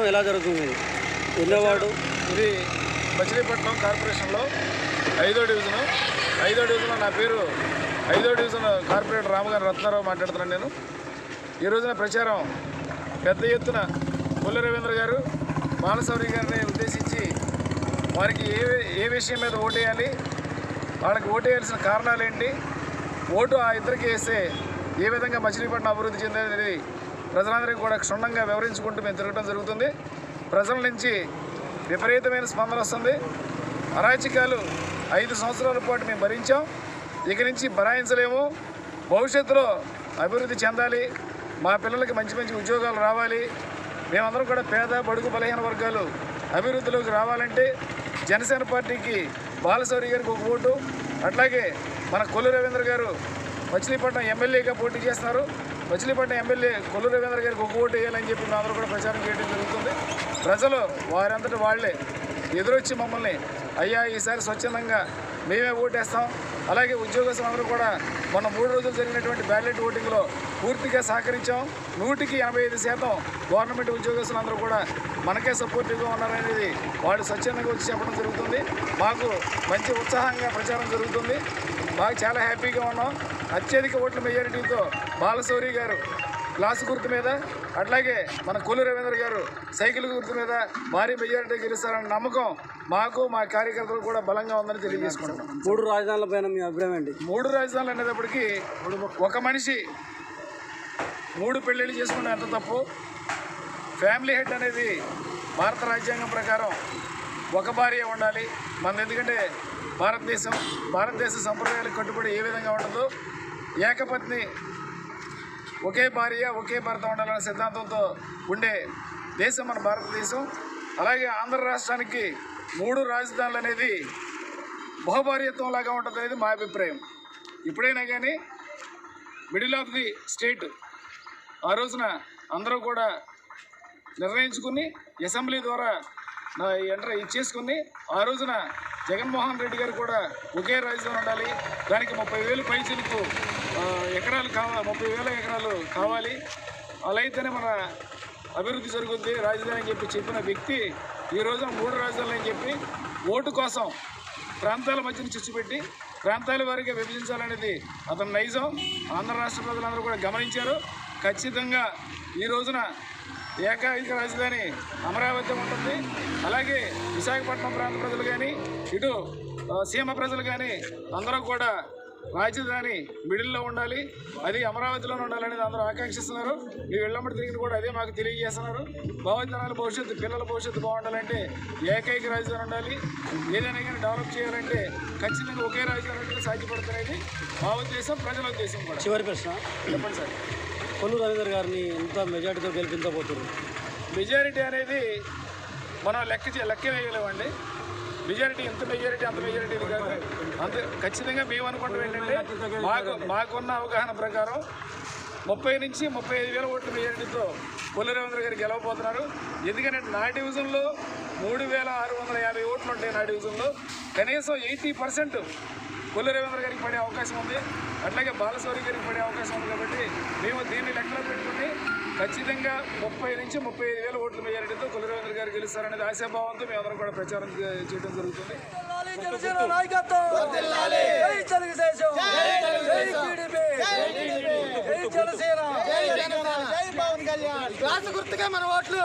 ఎలా జరుగుతుంది? ఇది ఎన్నో వార్డు ఇది మచిలీపట్నం కార్పొరేషన్లో ఐదో డివిజను. ఐదో డివిజన్లో నా పేరు ఐదో డివిజన్ కార్పొరేటర్ రామగారి రత్నారావు మాట్లాడుతున్నాను నేను. ఈ రోజున ప్రచారం పెద్ద ఎత్తున పుల్ల రవీంద్ర గారు బాలసౌరి గారిని ఉద్దేశించి వారికి ఏ ఏ విషయం మీద ఓటేయాలి వాళ్ళకి ఓటేయాల్సిన కారణాలు ఏంటి ఓటు ఆ ఇద్దరికి వేస్తే ఏ విధంగా మచిలీపట్నం అభివృద్ధి చెందేది ప్రజలందరికీ కూడా క్షుణ్ణంగా వివరించుకుంటూ మేము తిరగడం జరుగుతుంది. ప్రజల నుంచి విపరీతమైన స్పందన వస్తుంది. అరాచకాలు ఐదు సంవత్సరాల పాటు మేము భరించాం. ఇక నుంచి భరాయించలేము. భవిష్యత్తులో అభివృద్ధి చెందాలి. మా పిల్లలకి మంచి మంచి ఉద్యోగాలు రావాలి. మేమందరం కూడా పేద బడుగు బలహీన వర్గాలు అభివృద్ధిలోకి రావాలంటే జనసేన పార్టీకి బాలశౌరి గారికి ఒక ఓటు. అట్లాగే మన కొల్లు రవీంద్ర గారు మచిలీపట్నం ఎమ్మెల్యేగా పోటీ చేస్తున్నారు. మచిలీపట్నం ఎమ్మెల్యే కొల్లు రవీంద్ర గారికి ఒక ఓటు వేయాలని చెప్పి మేమందరూ కూడా ప్రచారం చేయడం జరుగుతుంది. ప్రజలు వారంతటి వాళ్ళే ఎదురొచ్చి మమ్మల్ని అయ్యా ఈసారి స్వచ్ఛందంగా మేమే ఓటేస్తాం. అలాగే ఉద్యోగస్తులందరూ కూడా మొన్న మూడు రోజులు జరిగినటువంటి బ్యాలెట్ ఓటింగ్లో పూర్తిగా సహకరించాం. నూటికి ఎనభై ఐదు శాతం గవర్నమెంట్ ఉద్యోగస్తులందరూ కూడా మనకే సపోర్టివ్గా ఉన్నారనేది వాళ్ళు స్వచ్ఛందంగా వచ్చి చెప్పడం జరుగుతుంది. మాకు మంచి ఉత్సాహంగా ప్రచారం జరుగుతుంది. మాకు చాలా హ్యాపీగా ఉన్నాం. అత్యధిక ఓట్ల మెజారిటీతో బాలశౌరి గారు గ్లాసు గుర్తు మీద అట్లాగే మన కొల్లు రవీంద్ర గారు సైకిల్ గుర్తు మీద భారీ మెజారిటీ గెలుస్తారన్న నమ్మకం మాకు మా కార్యకర్తలు కూడా బలంగా ఉందని తెలియజేసుకుంటున్నాం. మూడు రాజధానుల పైన మీ అభిప్రాయం ఏంటి? మూడు రాజధానులు అనేటప్పటికీ ఒక మనిషి మూడు పెళ్ళిళ్ళు చేసుకుంటే ఎంత తప్పు? ఫ్యామిలీ హెడ్ అనేది భారత రాజ్యాంగం ప్రకారం ఒక భార్య ఉండాలి. మన ఎందుకంటే భారతదేశం భారతదేశ సంప్రదాయాలకు కట్టుబడి ఏ విధంగా ఉండదో ఏకపత్ని ఒకే భార్య ఒకే భర్త ఉండాలనే సిద్ధాంతంతో ఉండే దేశం మన భారతదేశం. అలాగే ఆంధ్ర రాష్ట్రానికి మూడు రాజధానులు అనేది బహుభార్యత్వం లాగా ఉంటుంది అనేది మా అభిప్రాయం. ఇప్పుడైనా కానీ మిడిల్ ఆఫ్ ది స్టేట్ ఆ రోజున అందరూ కూడా నిర్ణయించుకుని అసెంబ్లీ ద్వారా ఎంటర్ ఇచ్చేసుకుని ఆ రోజున జగన్మోహన్ రెడ్డి గారు కూడా ఒకే రాజధాని ఉండాలి. దానికి ముప్పై వేలు పైచీలకు ఎకరాలు కావాలి ముప్పై వేల ఎకరాలు కావాలి. అలా అయితేనే మన అభివృద్ధి జరుగుద్ది రాజధాని అని చెప్పి చెప్పిన వ్యక్తి ఈ రోజున మూడు రాజధానులు అని చెప్పి ఓటు కోసం ప్రాంతాల మధ్యన చిచ్చుపెట్టి ప్రాంతాల వారిగా విభజించాలనేది అతని నైజం. ఆంధ్ర రాష్ట్ర ప్రజలందరూ కూడా గమనించారు. ఖచ్చితంగా ఈ రోజున ఏకైక రాజధాని అమరావతి ఉంటుంది. అలాగే విశాఖపట్నం ప్రాంత ప్రజలు కానీ ఇటు సీమ ప్రజలు కానీ అందరూ కూడా రాజధాని మిడిల్లో ఉండాలి. అది అమరావతిలోనే ఉండాలనేది అందరూ ఆకాంక్షిస్తున్నారు. మీ వెళ్ళమ్మడి తిరిగి కూడా అదే మాకు తెలియజేస్తున్నారు. భావితరాల భవిష్యత్తు పిల్లల భవిష్యత్తు బాగుండాలంటే ఏకైక రాజధాని ఉండాలి. ఏదైనా కానీ డెవలప్ చేయాలంటే ఖచ్చితంగా ఒకే రాజధాని ఉంటే సాధ్యపడుతున్నది. మా ఉద్దేశం ప్రజల ఉద్దేశం కూడా. చివరి ప్రశ్న. చెప్పండి సార్. కొల్లు రవీందర్ గారిని ఎంత మెజారిటీతో గెలిపించబోతున్నారు. మెజారిటీ అనేది మనం లెక్క లెక్క వేయలేమండి. మెజారిటీ ఎంత మెజారిటీ అంత మెజారిటీ కాదు. అంత ఖచ్చితంగా మేము అనుకుంటాం ఏంటంటే మాకు మాకున్న అవగాహన ప్రకారం ముప్పై నుంచి ముప్పై ఐదు వేల ఓట్ల మెజారిటీతో కొల్లు రవీంద్ర గారు గెలవబోతున్నారు. ఎందుకంటే నా డివిజన్లో మూడు వేల ఆరు వందల యాభై ఓట్లు ఉంటాయి నా డివిజన్లో. కనీసం ఎయిటీ పర్సెంట్ కొల్లు రవీంద్ర గారికి పడే అవకాశం ఉంది. అట్లాగే బాలశౌరి గారికి పడే అవకాశం ఉంది కాబట్టి మేము దీన్ని లెక్కలో పెట్టుకుని ఖచ్చితంగా ముప్పై నుంచి ముప్పై ఐదు వేల ఓట్ల మెజారిటీతో కొల్లు రవీంద్ర గారు గెలుస్తారనేది ఆశాభావంతో మేము అందరం కూడా ప్రచారం చేయడం జరుగుతుంది. జనసేన నాయకత్వం. గ్లాసు గుర్తుగా మన ఓట్లు.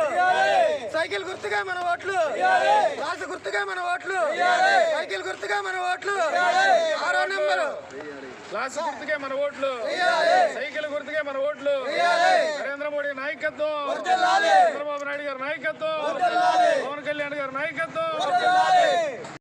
సైకిల్ గుర్తుగా మన ఓట్లు. గ్లాసు గుర్తుగా మన ఓట్లు. సైకిల్ గుర్తుగా మన ఓట్లు. ఆరో నెంబరు. క్లాస్ గుర్తుకే మన ఓట్లు. సైకిల్ గుర్తుకే మన ఓట్లు. నరేంద్ర మోడీ నాయకత్వం. చంద్రబాబు నాయుడు గారి నాయకత్వం. పవన్ కళ్యాణ్ గారి నాయకత్వం.